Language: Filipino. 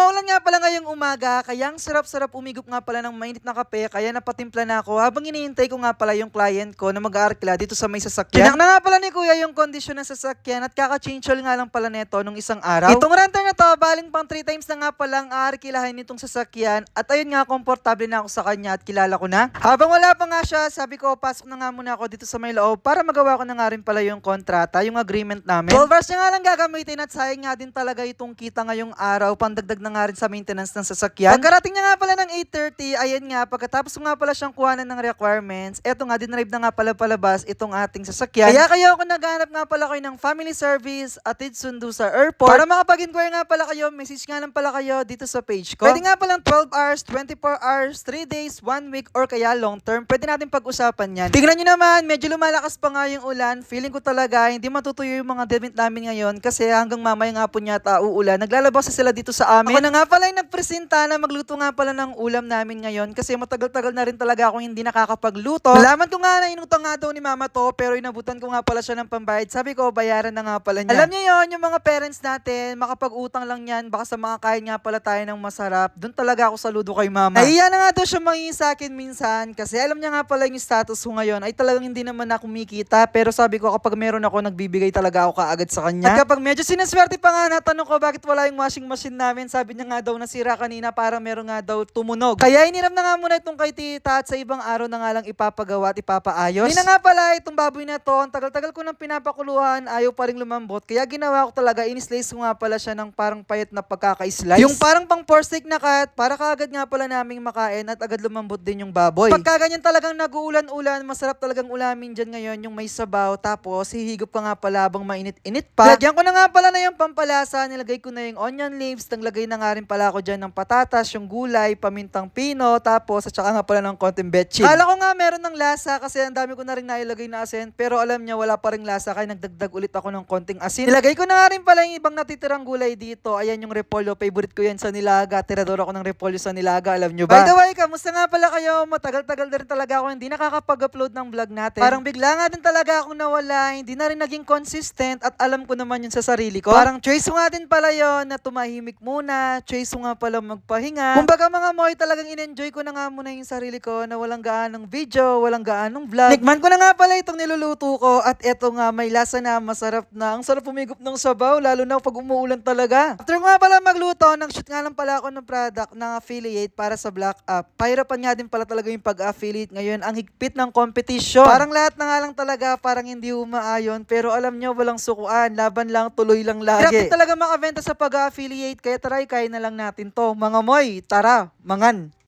maulan nga pala ngayong umaga, kaya ang sarap-sarap umigop nga pala ng mainit na kape, kaya napatimpla na ako habang iniintay ko nga pala yung client ko na mag-aarkila dito sa may sasakyan. Tinak na nga pala ni kuya yung kondisyon ng sasakyan at kaka-change oil nga lang pala neto nung isang araw. Itong renter na to, baling pang 3 times na nga palang aarkilahin nitong sasakyan at ayun nga, komportable na ako sa kanya at kilala ko na. Habang wala pa nga siya, sabi ko, pasok na nga muna ako dito sa may loob para magawa ko na nga rin pala yung kontrata, yung agreement namin. 12 hours na nga lang gagamitin at sayang nga din talaga itong kita ngayong araw, pandagdag na nga rin sa maintenance ng sasakyan. Pagkarating niya nga pala ng 8.30, ayan nga, pagkatapos nga pala siyang kuhanan ng requirements, eto nga, dinrive na nga pala palabas itong ating sasakyan. Kaya kayo ako naghanap nga pala kayo ng family service, atid sundo sa airport. Para makapag-inquire nga pala kayo, message nga lang pala kayo dito sa page ko. Pwede nga palang 12 hours, 24 hours, 3 days, 1 week, or kaya long term. Pwede natin pag-usapan yan. Tingnan nyo naman, medyo lumalakas pa nga yung ulan. Feeling ko talaga, hindi matutuyo yung mga damit namin ngayon kasi hanggang mamaya nga po yata uulan. Naglalabas na sila dito sa amin. Ako na nga pala yung nagpresenta na magluto nga pala ng ulam namin ngayon kasi matagal-tagal na rin talaga akong hindi nakakapagluto. Nalaman ko nga na inutang nga daw ni mama to pero inabutan ko nga pala siya ng pambayad. Sabi ko, bayaran na nga pala niya. Alam niyo yon yung mga parents natin, makapag-utang lang yan, baka sa mga kain nga pala tayo ng masarap. Doon talaga ako saludo kay mama. Nahiya na nga daw siya mangingin sa akin minsan kasi alam niya nga pala yung status ko ngayon ay talagang hindi naman ako kumikita pero sabi ko kapag meron ako nagbibigay talaga ako kaagad sa kanya. At kapag medyo sinaswerte pa nga natanong ko bakit wala yung washing machine namin, sabi niya nga daw nasira kanina para meron nga daw tumunog. Kaya iniram na nga muna itong kay tita at sa ibang araw na nga lang ipapagawa at ipapaayos. Hindi na nga pala itong baboy na to, ang tagal-tagal ko nang pinapakuluhan, ayaw pa rin lumambot. Kaya ginawa ko talaga, inislice ko nga pala siya ng parang payat na pagkaka-slice. Yung parang pang pork steak na cut, para kaagad nga pala naming makain at agad lumambot din yung baboy. Pagka ganyan talagang nag-uulan-ulan, masarap talagang ulamin dyan ngayon yung may sabaw. Tapos, hihigop ka nga pala habang mainit-init pa. Lagyan ko na nga pala na yung pampalasa, nilagay ko na yung onion leaves, naglagay na nga rin pala ako dyan ng patatas, yung gulay, pamintang pino, tapos at saka nga pala ng konting betchin. Kala ko nga meron ng lasa kasi ang dami ko na rin nailagay na asin, pero alam niya wala pa rin lasa kaya nagdagdag ulit ako ng konting asin. Nilagay ko na nga rin pala yung ibang natitirang gulay dito. Ayan yung repolyo, favorite ko yan sa nilaga. Tirador ako ng repolyo sa nilaga, alam nyo ba? By the way, kamusta nga pala kayo? Matagal-tagal na rin talaga ako hindi nakakapag-upload ng vlog natin. Parang bigla nga din talaga akong nawala, hindi na rin naging consistent at alam ko naman yun sa sarili ko. Parang choice ko nga din pala yon na tumahimik muna, ko nga pala magpahinga. Kumbaga mga moy, talagang in-enjoy ko na nga muna yung sarili ko na walang gaanong video, walang gaanong vlog. Nikman ko na nga pala itong niluluto ko at eto nga may lasa na masarap na. Ang sarap umigop ng sabaw, lalo na pag umuulan talaga. After ko nga pala magluto, nang shoot nga lang pala ako ng product ng affiliate para sa Black Up. Pahirapan nga din pala talaga yung pag-affiliate ngayon. Ang higpit ng competition. Parang lahat na nga lang talaga, parang hindi umaayon. Pero alam nyo, walang sukuan. Laban lang, tuloy lang lagi. Hirap talaga makabenta sa pag-affiliate. Kaya try, kaya na lang natin to. Mga moy, tara, mangan.